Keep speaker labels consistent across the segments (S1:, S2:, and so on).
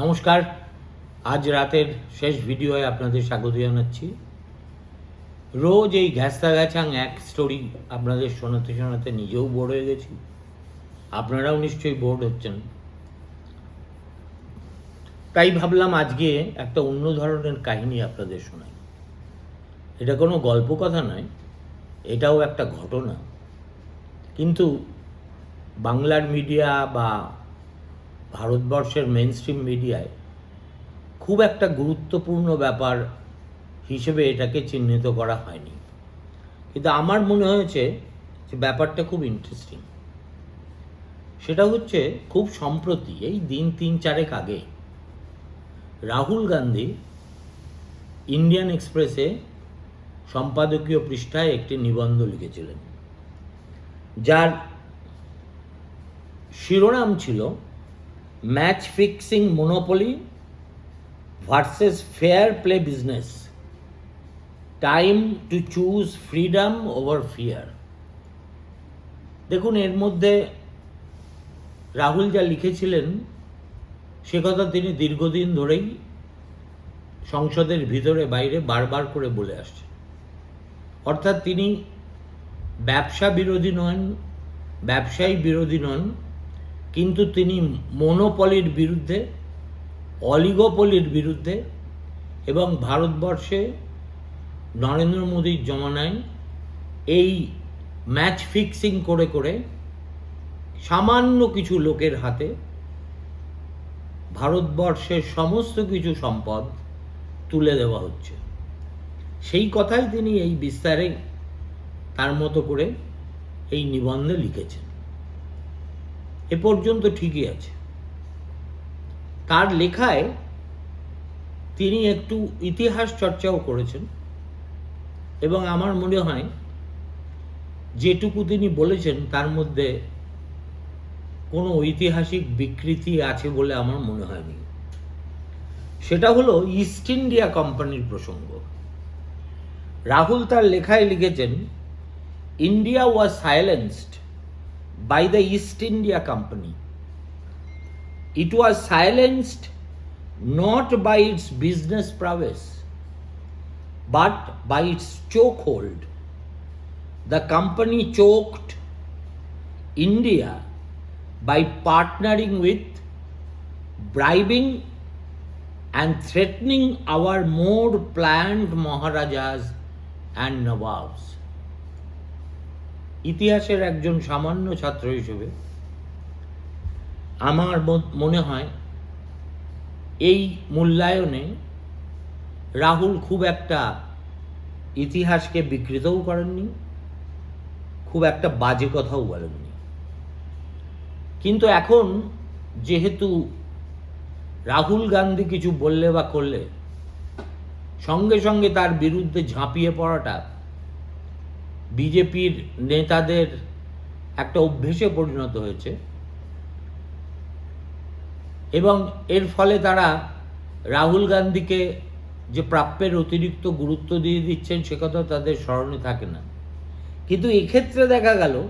S1: নমস্কার। আজ রাতের শেষ ভিডিওয়ে আপনাদের স্বাগত জানাচ্ছি। রোজ এই ঘ্যাস্তা ঘ্যাচাং এক স্টোরি আপনাদের শোনাতে শোনাতে নিজেও বোর হয়ে গেছি। আপনারাও নিশ্চয়ই বোর্ড হচ্ছেন। তাই ভাবলাম আজকে একটা অন্য ধরনের কাহিনী আপনাদের শোনাই। এটা কোনো গল্প কথা নয়, এটাও একটা ঘটনা। কিন্তু বাংলার মিডিয়া বা ভারতবর্ষের মেন স্ট্রিম মিডিয়ায় খুব একটা গুরুত্বপূর্ণ ব্যাপার হিসেবে এটাকে চিহ্নিত করা হয়নি। কিন্তু আমার মনে হয়েছে যে ব্যাপারটা খুব ইন্টারেস্টিং সেটা হচ্ছে খুব সম্প্রতি, এই দিন তিন চারেক আগে, রাহুল গান্ধী ইন্ডিয়ান এক্সপ্রেসে সম্পাদকীয় পৃষ্ঠায় একটি নিবন্ধ লিখেছিলেন। যার শিরোনাম ছিল match fixing monopoly versus fair play business time to choose freedom over fear দেখুন, এর মধ্যে রাহুল যা লিখেছিলেন, সে কথা তিনি দীর্ঘদিন ধরেই সংসদের ভিতরে বাইরে বারবার করে বলে আসছেন। অর্থাৎ তিনি ব্যবসা বিরোধী নন, ব্যবসায়ী বিরোধী নন কিন্তু তিনি মনোপলির বিরুদ্ধে, অলিগোপলির বিরুদ্ধে এবং ভারতবর্ষে নরেন্দ্র মোদীর জমানায় এই ম্যাচ ফিক্সিং করে করে সামান্য কিছু লোকের হাতে ভারতবর্ষের সমস্ত কিছু সম্পদ তুলে দেওয়া হচ্ছে। সেই কথাই তিনি এই বিস্তারে তার মতো করে এই নিবন্ধে লিখেছেন। এ পর্যন্ত ঠিকই আছে। তার লেখায় তিনি একটু ইতিহাস চর্চাও করেছেন এবং আমার মনে হয় যেটুকু তিনি বলেছেন তার মধ্যে কোনো ঐতিহাসিক বিকৃতি আছে বলে আমার মনে হয়নি। সেটা হলো ইস্ট ইন্ডিয়া কোম্পানির প্রসঙ্গ। রাহুল তার লেখায় লিখেছেন India was silenced by the East India Company. It was silenced not by its business prowess, but by its chokehold. The company choked India by partnering with, bribing, and threatening our more planned Maharajas and Nawabs. ইতিহাসের একজন সামান্য ছাত্র হিসেবে আমার মনে হয় এই মূল্যায়নে রাহুল খুব একটা ইতিহাসকে বিকৃতও করেননি, খুব একটা বাজে কথাও বলেননি। কিন্তু এখন যেহেতু রাহুল গান্ধী কিছু বললে বা করলে, সঙ্গে সঙ্গে তার বিরুদ্ধে ঝাঁপিয়ে পড়াটা বিজেপির নেতাদের একটা অভ্যেসে পরিণত হয়েছে। এবং এর ফলে তারা রাহুল গান্ধীকে যে প্রাপ্যের অতিরিক্ত গুরুত্ব দিয়ে দিচ্ছেন, সে কথা তাদের স্মরণে থাকে না। কিন্তু এক্ষেত্রে দেখা গেল,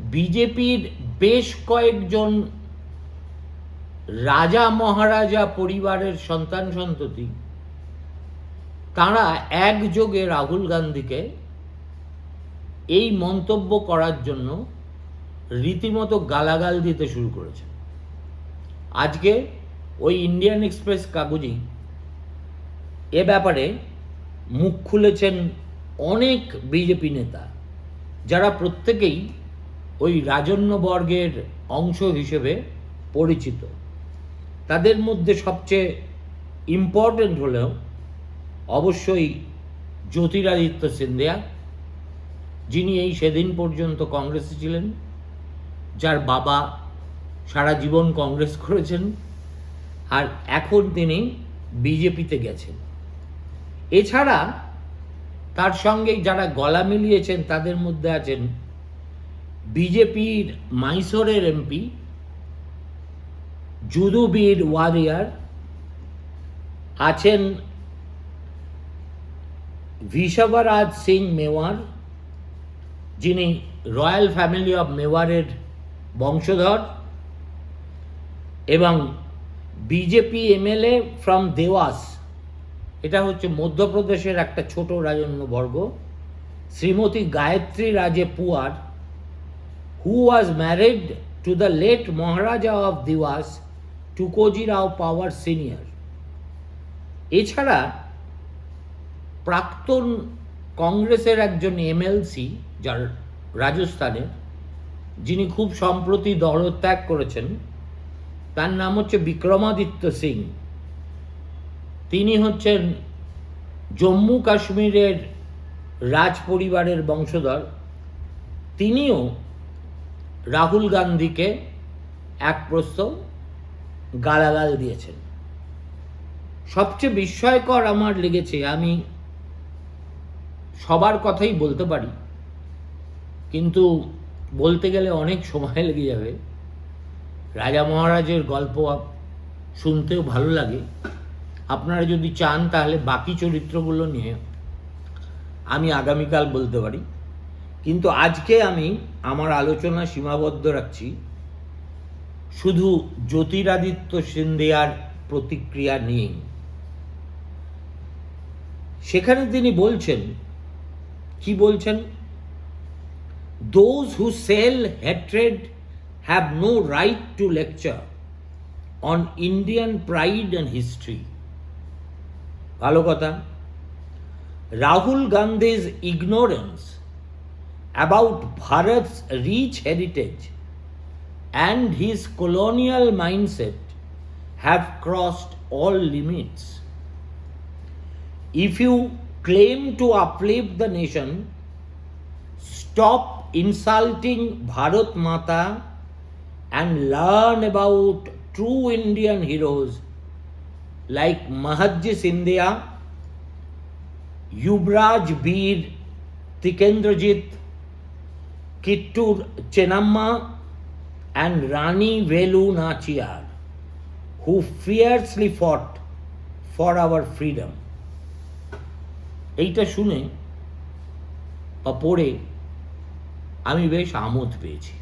S1: বিজেপির বেশ কয়েকজন রাজা মহারাজা পরিবারের সন্তান সন্ততি, তারা একযোগে রাহুল গান্ধীকে এই মন্তব্য করার জন্য রীতিমতো গালাগাল দিতে শুরু করেছে। আজকে ওই ইন্ডিয়ান এক্সপ্রেস কাগজেই এ ব্যাপারে মুখ খুলেছেন অনেক বিজেপি নেতা, যারা প্রত্যেকেই ওই রাজন্যবর্গের অংশ হিসেবে পরিচিত। তাদের মধ্যে সবচেয়ে ইম্পর্টেন্ট হলেও অবশ্যই জ্যোতিরাদিত্য সিন্ধিয়া যিনি এই সেদিন পর্যন্ত কংগ্রেসে ছিলেন, যার বাবা সারা জীবন কংগ্রেস করেছেন, আর এখন তিনি বিজেপিতে গেছেন। এছাড়া তার সঙ্গে যারা গলা মিলিয়েছেন, তাদের মধ্যে আছেন বিজেপির মাইসোরের এমপি, যুদুবীর ওয়ারিয়ার, আছেন ভিষবরাজ সিং মেওয়ার যিনি রয়্যাল ফ্যামিলি অফ মেওয়ারের বংশধর এবং বিজেপি এমএলএ ফ্রম দেওয়াস, এটা হচ্ছে মধ্যপ্রদেশের একটা ছোট রাজন্যবর্গ, Shrimati Gayatri Raje Puar who was married to the late Maharaja of Dewas Tukoji Rao Pawar senior. এছাড়া প্রাক্তন কংগ্রেসের একজন এমএলসি যার রাজস্থানের যিনি খুব সম্প্রতি দলত্যাগ করেছেন, তার নাম হচ্ছে বিক্রমাদিত্য সিং। তিনি হচ্ছেন জম্মু কাশ্মীরের রাজ পরিবারের বংশধর। তিনিও রাহুল গান্ধীকে এক প্রস্ত গালাগাল দিয়েছেন। সবচেয়ে বিস্ময়কর আমার লেগেছে, আমি সবার কথাই বলতে পারি কিন্তু বলতে গেলে অনেক সময় লেগে যাবে। রাজা মহারাজের গল্প শুনতেও ভালো লাগে। আপনারা যদি চান তাহলে বাকি চরিত্রগুলো নিয়ে আমি আগামীকাল বলতে পারি। কিন্তু আজকে আমি আমার আলোচনা সীমাবদ্ধ রাখছি। শুধু জ্যোতিরাদিত্য সিন্ধিয়ার প্রতিক্রিয়া নিয়েই। সেখানে তিনি বলছেন, কি বলছেন? Those who sell hatred have no right to lecture on Indian pride and history ভালো কথা Rahul Gandhi's ignorance about Bharat's rich heritage and his colonial mindset have crossed all limits. If you claim to uplift the nation, stop insulting Bharat Mata and learn about true Indian heroes like Mahadji Sindhya, Yubraj Veer Tikendrajit, Kittur Chenamma, and Rani Velu Nachiyar, who fiercely fought for our freedom. এইটা শুনে বা পড়ে আমি বেশ আমোদ পেয়েছি।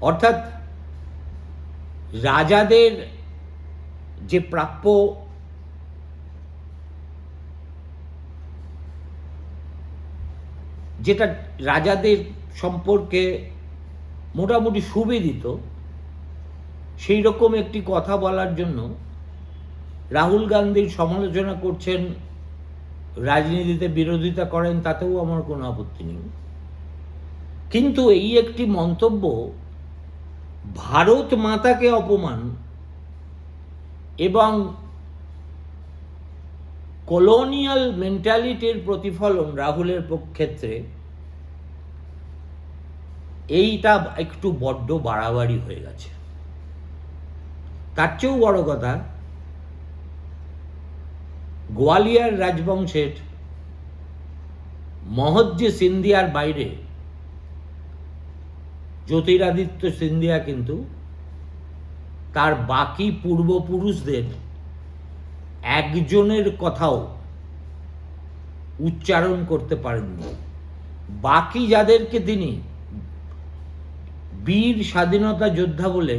S1: অর্থাৎ রাজাদের যে প্রাপ্য যেটা রাজাদের সম্পর্কে মোটামুটি সুবিদিত, সেই রকম একটি কথা বলার জন্য রাহুল গান্ধীর সমালোচনা করছেন, রাজনীতিতে বিরোধিতা করেন, তাতেও আমার কোনো আপত্তি নেই। কিন্তু এই একটি মন্তব্য ভারত মাতাকে অপমান এবং কলোনিয়াল মেন্টালিটির প্রতিফলন রাহুলের ক্ষেত্রে এইটা একটু বড্ড বাড়াবাড়ি হয়ে গেছে। তার চেয়েও বড় কথা, গোয়ালিয়র রাজবংশের মহজ্জি সিন্ধিয়ার বাইরে জ্যোতিরাদিত্য সিন্ধিয়া কিন্তু তার বাকি পূর্বপুরুষদের একজনের কথাও উচ্চারণ করতে পারেননি। বাকি যাদেরকে তিনি বীর স্বাধীনতা যোদ্ধা বলে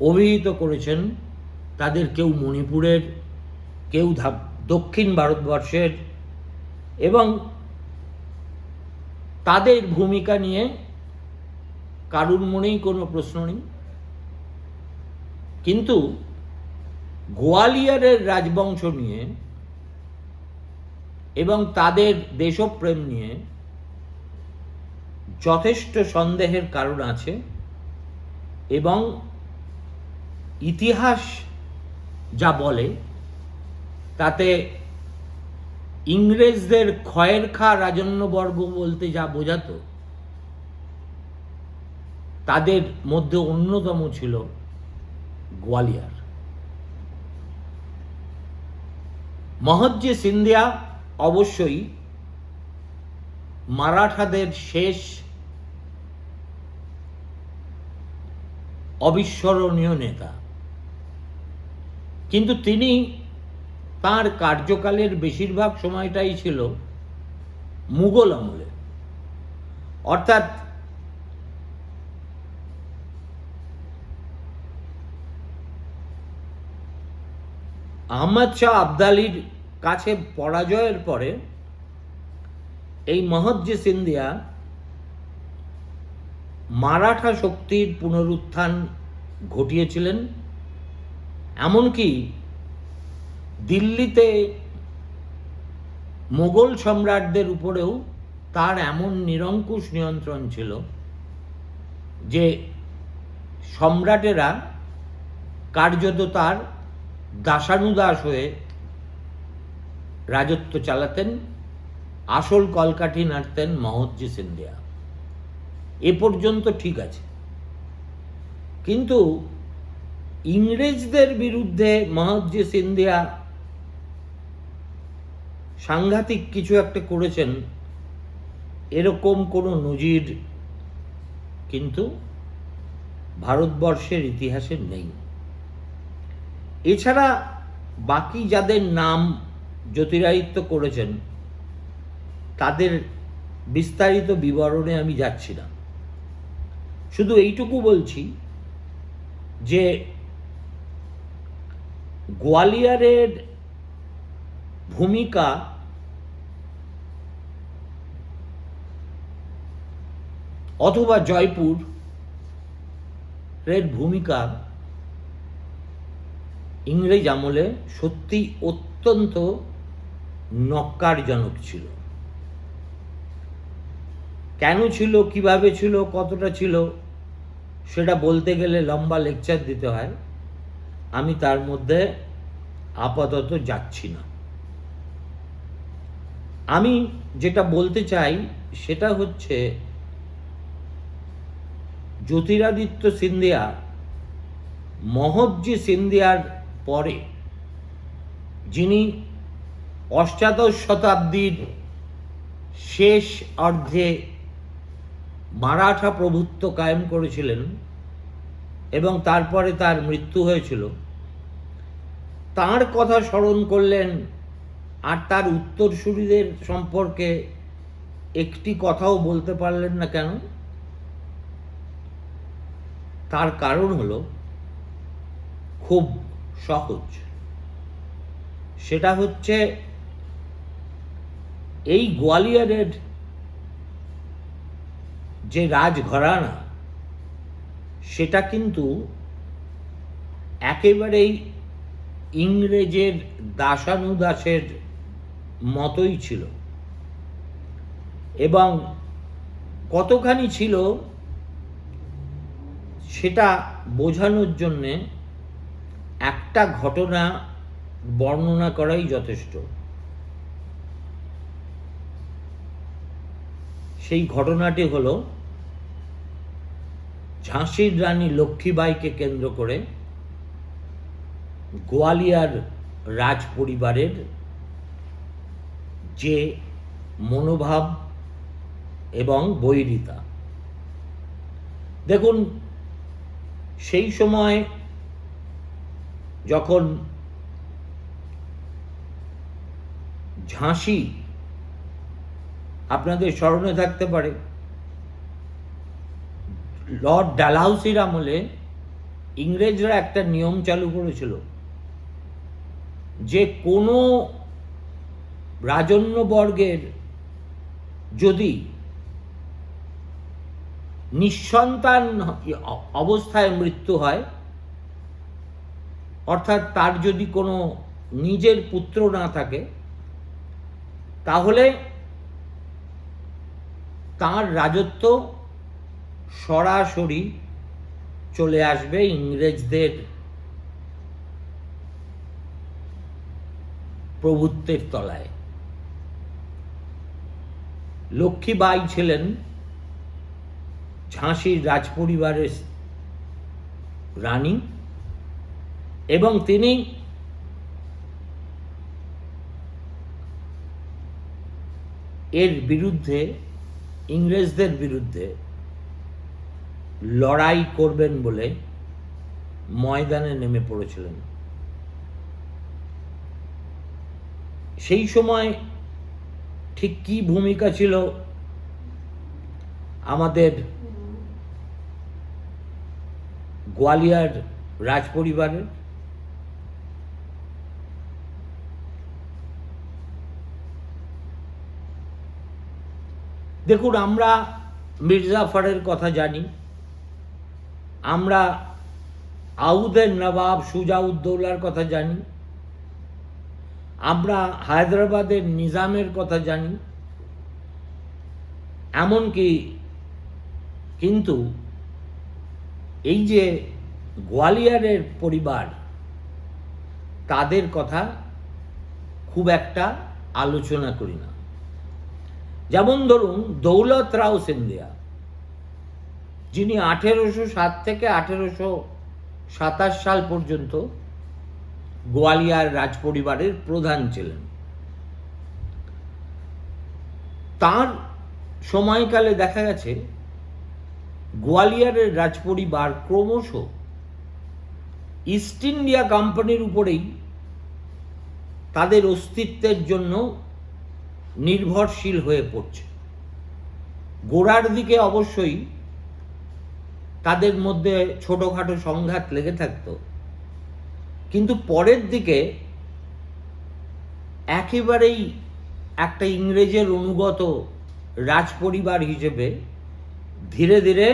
S1: অভিহিত করেছেন, তাদের কেউ মণিপুরের, কেউ দক্ষিণ ভারতবর্ষের এবং তাদের ভূমিকা নিয়ে কারুর মনেই কোনো প্রশ্ন নেই। কিন্তু গোয়ালিয়রের রাজবংশ নিয়ে এবং তাদের দেশপ্রেম নিয়ে যথেষ্ট সন্দেহের কারণ আছে এবং ইতিহাস যা বলে, তাতে ইংরেজদের ক্ষয়ের খা রাজন্যবর্গ বলতে যা বোঝাতো তাদের মধ্যে অন্যতম ছিল গোয়ালিয়র। মহজ্জি সিন্ধিয়া অবশ্যই মারাঠাদের শেষ অবিস্মরণীয় নেতা। কিন্তু তিনি তার কার্যকালের বেশিরভাগ সময়টাই ছিল মুঘল আমলে। অর্থাৎ আহমদ শাহ আবদালির কাছে পরাজয়ের পরে এই মহজ্জি সিন্ধিয়া মারাঠা শক্তির পুনরুত্থান ঘটিয়েছিলেন, এমনকি দিল্লিতে মোগল সম্রাটদের উপরেও তার এমন নিরঙ্কুশ নিয়ন্ত্রণ ছিল যে সম্রাটেরা কার্যত তার দাসানুদাস হয়ে রাজত্ব চালাতেন, আসল কলকাঠি নাড়তেন মহজ্জি সিন্ধিয়া। এ পর্যন্ত ঠিক আছে। কিন্তু ইংরেজদের বিরুদ্ধে মহজ্জি সিন্ধিয়া সাংঘাতিক কিছু একটা করেছেন, এরকম কোনো নজির কিন্তু ভারতবর্ষের ইতিহাসে নেই। এছাড়া বাকি যাদের নাম জ্যোতিরায়িত্ব করেছেন, তাদের বিস্তারিত বিবরণে আমি যাচ্ছি না। শুধু এইটুকু বলছি যে গোয়ালিয়রের ভূমিকা অথবা জয়পুর এর ভূমিকা ইংরেজ আমলে সত্যি অত্যন্ত নক্কারজনক ছিল। কেন ছিল, কীভাবে ছিল, কতটা ছিল, সেটা বলতে গেলে লম্বা লেকচার দিতে হয়। আমি তার মধ্যে আপাতত যাচ্ছি না। আমি যেটা বলতে চাই, সেটা হচ্ছে জ্যোতিরাদিত্য সিন্ধিয়া মহজ্জি সিন্ধিয়ার পরে যিনি অষ্টাদশ শতাব্দীর শেষ অর্ধে মারাঠা প্রভুত্ব কায়েম করেছিলেন এবং তারপরে তার মৃত্যু হয়েছিল, তার কথা স্মরণ করলেন আর তার উত্তরসূরিদের সম্পর্কে একটি কথাও বলতে পারলেন না কেন? তার কারণ হলো খুব সহজ। সেটা হচ্ছে এই গোয়ালিয়রের যে রাজঘরানা, সেটা কিন্তু একেবারেই ইংরেজের দাসানুদাসের মতোই ছিল। এবং কতখানি ছিল সেটা বোঝানোর জন্যে একটা ঘটনা বর্ণনা করাই যথেষ্ট। সেই ঘটনাটি হলো, ঝাঁসির রানী লক্ষ্মীবাইকে কেন্দ্র করে গোয়ালিয়ার রাজ পরিবারের যে মনোভাব এবং বৈরিতা। দেখুন, সেই সময় যখন ঝাঁসি আপনাদের স্মরণে থাকতে পারে, লর্ড ডালহাউসির আমলে ইংরেজরা একটা নিয়ম চালু করেছিল যে কোনো রাজন্যবর্গের যদি নিঃসন্তান অবস্থায় মৃত্যু হয় অর্থাৎ তার যদি কোনো নিজের পুত্র না থাকে, তাহলে তার রাজত্ব সরাসরি চলে আসবে ইংরেজদের প্রভুত্বের তলায়। লক্ষ্মীবাই ছিলেন ঝাঁসির রাজপরিবারের রানী। এবং তিনি এর বিরুদ্ধে, ইংরেজদের বিরুদ্ধে লড়াই করবেন বলে ময়দানে নেমে পড়েছিলেন। সেই সময় ঠিক কি ভূমিকা ছিল আমাদের গোয়ালিয়ার রাজপরিবারের? দেখুন, আমরা মির্জাফরের কথা জানি। আমরা আউদের নবাব সুজাউদ্দৌলার কথা জানি। আমরা হায়দ্রাবাদের নিজামের কথা জানি। এমনকি কিন্তু এই যে গোয়ালিয়রের পরিবার, তাদের কথা খুব একটা আলোচনা করি না। যেমন ধরুন দৌলত রাও সিন্ধিয়া, যিনি আঠেরোশো সাত থেকে আঠেরোশো সাতাশ সাল পর্যন্ত গোয়ালিয়ার রাজপরিবারের প্রধান ছিলেন। তার সময়কালে দেখা গেছে, গোয়ালিয়রের রাজপরিবার ক্রমশ ইস্ট ইন্ডিয়া কোম্পানির উপরেই তাদের অস্তিত্বের জন্য নির্ভরশীল হয়ে পড়ছে। গোড়ার দিকে অবশ্যই তাদের মধ্যে ছোটোখাটো সংঘাত লেগে থাকতো, কিন্তু পরের দিকে একেবারেই একটা ইংরেজের অনুগত রাজপরিবার হিসেবে ধীরে ধীরে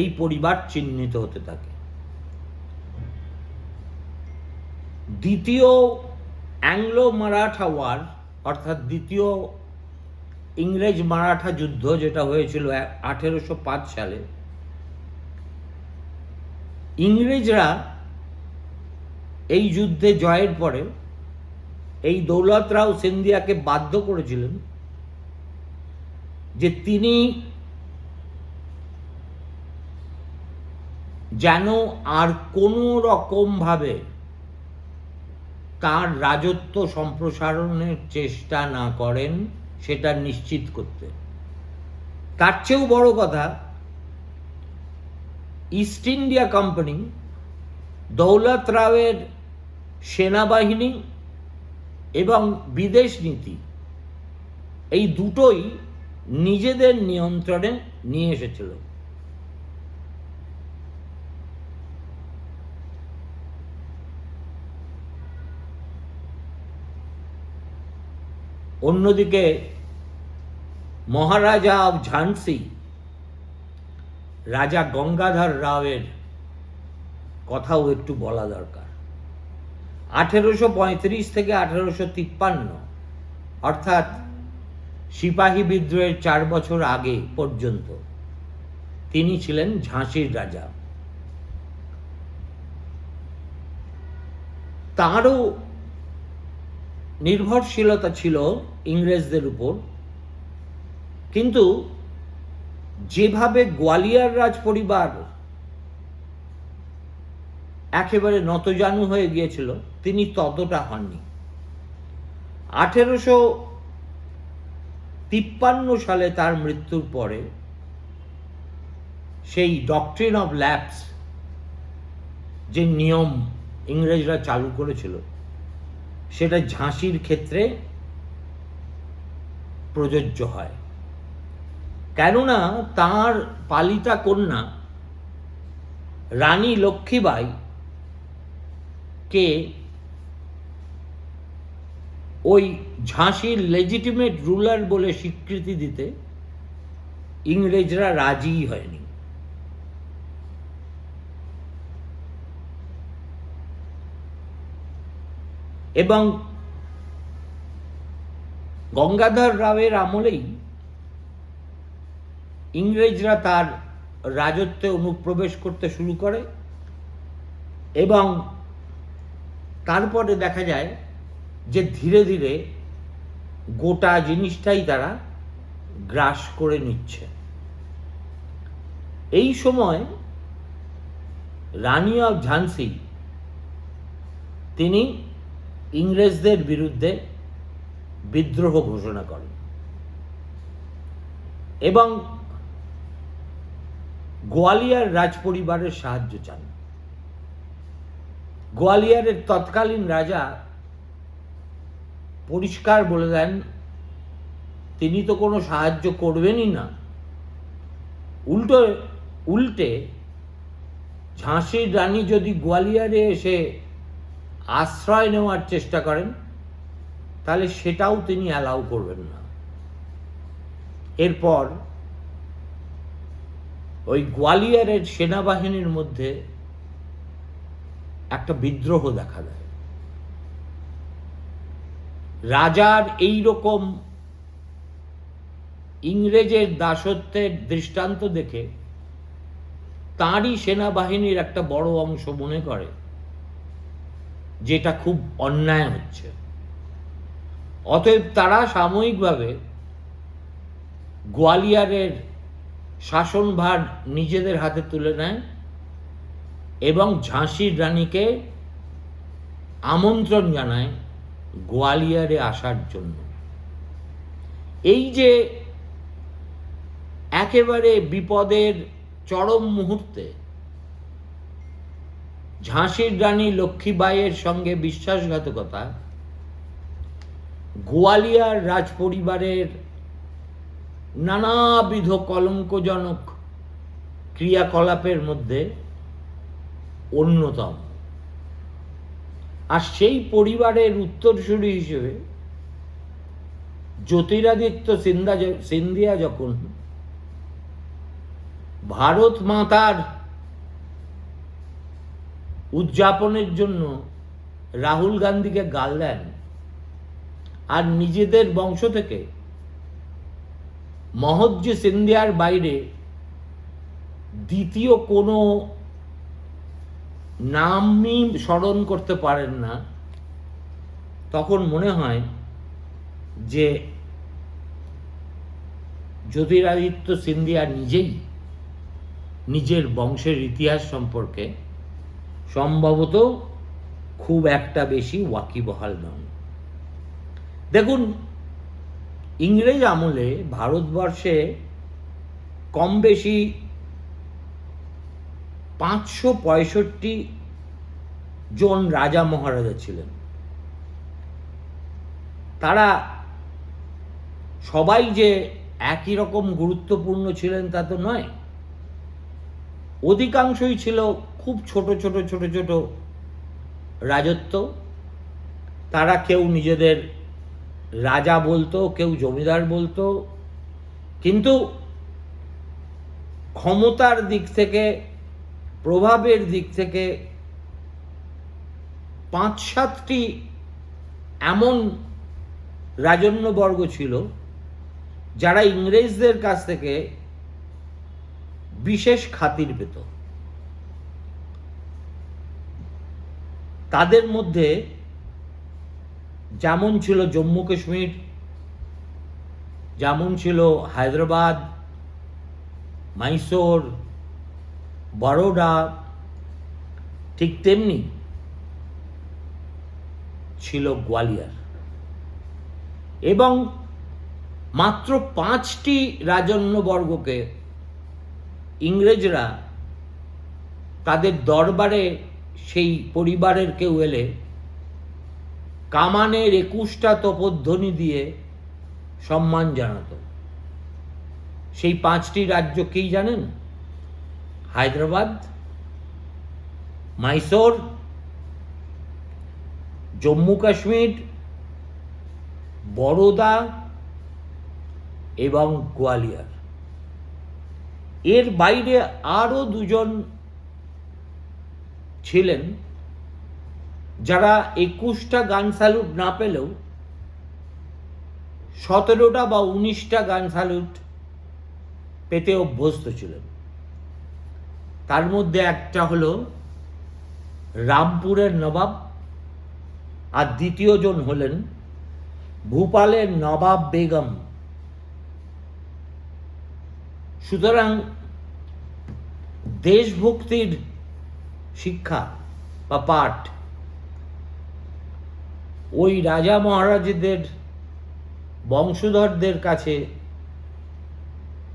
S1: এই পরিবার চিহ্নিত হতে থাকে। দ্বিতীয় অ্যাংলো মারাঠা ওয়ার অর্থাৎ দ্বিতীয় ইংরেজ মারাঠা যুদ্ধ যেটা হয়েছিল আঠেরোশো পাঁচ সালে, ইংরেজরা এই যুদ্ধে জয়ের পরে এই দৌলতরাও সিন্ধিয়াকে বাধ্য করেছিলেন যে তিনি যেন আর কোনো রকমভাবে তার রাজত্ব সম্প্রসারণের চেষ্টা না করেন, সেটা নিশ্চিত করতে। তার চেয়েও বড় কথা ইস্ট ইন্ডিয়া কোম্পানি দৌলত রাওয়ের সেনাবাহিনী এবং বিদেশ নীতি, এই দুটোই নিজেদের নিয়ন্ত্রণে নিয়ে এসেছিল। অন্যদিকে মহারাজা অব ঝান্সি রাজা গঙ্গাধর রাওয়ের কথাও একটু বলা দরকার। আঠেরোশো পঁয়ত্রিশ থেকে আঠেরোশো তিপ্পান্ন, অর্থাৎ সিপাহী বিদ্রোহের চার বছর আগে পর্যন্ত তিনি ছিলেন ঝাঁসির রাজা। তাঁরও নির্ভরশীলতা ছিল ইংরেজদের উপর। কিন্তু যেভাবে গোয়ালিয়ার রাজ পরিবার একেবারে নতজানু হয়ে গিয়েছিল, তিনি ততটা হননি। আঠেরোশো তিপ্পান্ন সালে তার মৃত্যুর পরে সেই ডকট্রিন অফ ল্যাপস যে নিয়ম ইংরেজরা চালু করেছিল সেটা ঝাঁসির ক্ষেত্রে প্রযোজ্য হয়। কেননা তার পালিতা কন্যা রানী লক্ষ্মীবাই কে ওই ঝাঁসির লেজিটিমেট রুলার বলে স্বীকৃতি দিতে ইংরেজরা রাজিই হয়নি। এবং গঙ্গাধর রাওয়ের আমলেই ইংরেজরা তার রাজত্বে অনুপ্রবেশ করতে শুরু করে এবং তারপরে দেখা যায় যে ধীরে ধীরে গোটা জিনিসটাই তারা গ্রাস করে নিচ্ছে। এই সময় রানী অফ ঝান্সি তিনি ইংরেজদের বিরুদ্ধে বিদ্রোহ ঘোষণা করেন এবং গোয়ালিয়ার রাজপরিবারের সাহায্য চান। গোয়ালিয়ারের তৎকালীন রাজা পরিষ্কার বলে দেন, তিনি তো কোনো সাহায্য করবেনই না। উল্টো, উল্টে ঝাঁসির রানী যদি গোয়ালিয়ারে এসে আশ্রয় নেওয়ার চেষ্টা করেন, তাহলে সেটাও তিনি অ্যালাউ করবেন না। এরপর ওই গোয়ালিয়রের সেনাবাহিনীর মধ্যে একটা বিদ্রোহ দেখা দেয়। রাজার এই রকম ইংরেজের দাসত্বের দৃষ্টান্ত দেখে তাঁরই সেনাবাহিনীর একটা বড় অংশ মনে করে। যেটা খুব অন্যায় হচ্ছে। অতএব তারা সাময়িকভাবে গোয়ালিয়রের শাসনভার নিজেদের হাতে তুলে নেয় এবং ঝাঁসির রানীকে আমন্ত্রণ জানায় গোয়ালিয়ারে আসার জন্য। এই যে একেবারে বিপদের চরম মুহূর্তে ঝাঁসির রানী লক্ষ্মীবাইয়ের সঙ্গে বিশ্বাসঘাতকতা, গোয়ালিয়ার রাজপরিবারের নানাবিধ কলঙ্কজনক ক্রিয়াকলাপের মধ্যে অন্যতম। আর সেই পরিবারের উত্তরসূরি হিসেবে জ্যোতিরাদিত্য সিন্ধা সিন্ধিয়া যখন ভারত মাতার উদযাপনের জন্য রাহুল গান্ধীকে গাল দেন আর নিজেদের বংশ থেকে মহজ্জি সিন্ধিয়ার বাইরে দ্বিতীয় কোনো নামই স্মরণ করতে পারেন না। তখন মনে হয় যে জ্যোতিরাদিত্য সিন্ধিয়া নিজেই নিজের বংশের ইতিহাস সম্পর্কে সম্ভবত খুব একটা বেশি ওয়াকিবহাল নন দেখুন, ইংরেজ আমলে ভারতবর্ষে কম বেশি পাঁচশো পঁয়ষট্টি জন রাজা মহারাজা ছিলেন। তারা সবাই যে একই রকম গুরুত্বপূর্ণ ছিলেন তা তো নয়। অধিকাংশই ছিল খুব ছোট ছোট ছোট ছোট রাজত্ব। তারা কেউ নিজেদের রাজা বলতো, কেউ জমিদার বলতো। কিন্তু ক্ষমতার দিক থেকে, প্রভাবের দিক থেকে পাঁচ সাতটি এমন রাজন্যবর্গ ছিল, যারা ইংরেজদের কাছ থেকে বিশেষ খাতির পেত। তাদের মধ্যে যেমন ছিল জম্মু কাশ্মীর, যেমন ছিল হায়দ্রাবাদ, মাইসোর, বরোডা, ঠিক তেমনি ছিল গোয়ালিয়র। এবং মাত্র পাঁচটি রাজন্যবর্গকে ইংরেজরা তাদের দরবারে সেই পরিবারের কেউ এলে কামানের একুশটা তপধ্বনি দিয়ে সম্মান জানাতো। সেই পাঁচটি রাজ্য কেই জানেন? হায়দ্রাবাদ, মাইসোর, জম্মু কাশ্মীর, বরোদা এবং গোয়ালিয়র। এর বাইরে আরও দুজন ছিলেন, যারা একুশটা গান স্যালুট না পেলেও সতেরোটা বা উনিশটা গান স্যালুট পেতে অভ্যস্ত ছিলেন। তার মধ্যে একটা হলো রামপুরের নবাব আর দ্বিতীয় জন হলেন ভূপালের নবাব বেগম। সুতরাং দেশভক্তির শিক্ষা বা পাঠ। ওই রাজা মহারাজদের, বংশধরদের কাছে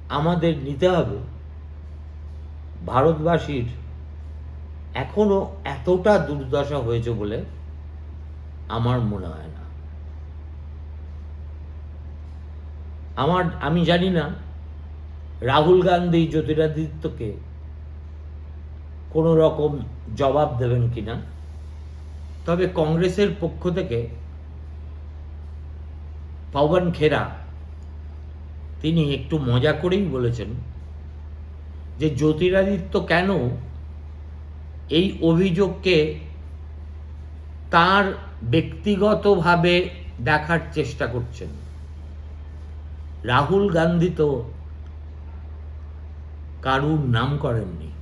S1: আমাদের নিতে হবে। ভারতবাসীর এখনও এতটা দুর্দশা হয়েছে বলে আমার মনে হয় না। আমার, আমি জানি না রাহুল গান্ধী জ্যোতিরাদিত্যকে কোনো রকম জবাব দেবেন কিনা? তবে কংগ্রেসের পক্ষ থেকে পবন খেরা, তিনি একটু মজা করেই বলেছেন যে জ্যোতিরাদিত্য কেন এই অভিযোগকে তার ব্যক্তিগতভাবে দেখার চেষ্টা করছেন। রাহুল গান্ধী তো কারুর নাম করেননি।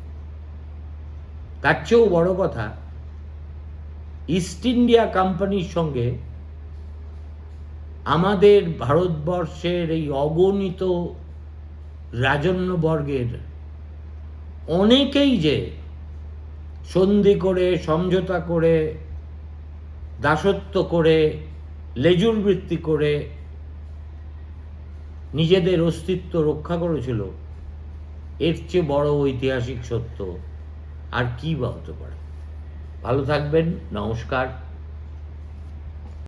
S1: তার চেয়েও বড় কথা ইস্ট ইন্ডিয়া কোম্পানির সঙ্গে আমাদের ভারতবর্ষের এই অগণিত রাজন্যবর্গের অনেকেই যে সন্ধি করে, সমঝোতা করে, দাসত্ব করে, লেজুর বৃত্তি করে নিজেদের অস্তিত্ব রক্ষা করেছিল, এর চেয়ে বড় ঐতিহাসিক সত্য আর কি বা হতে পারে ভালো থাকবেন নমস্কার।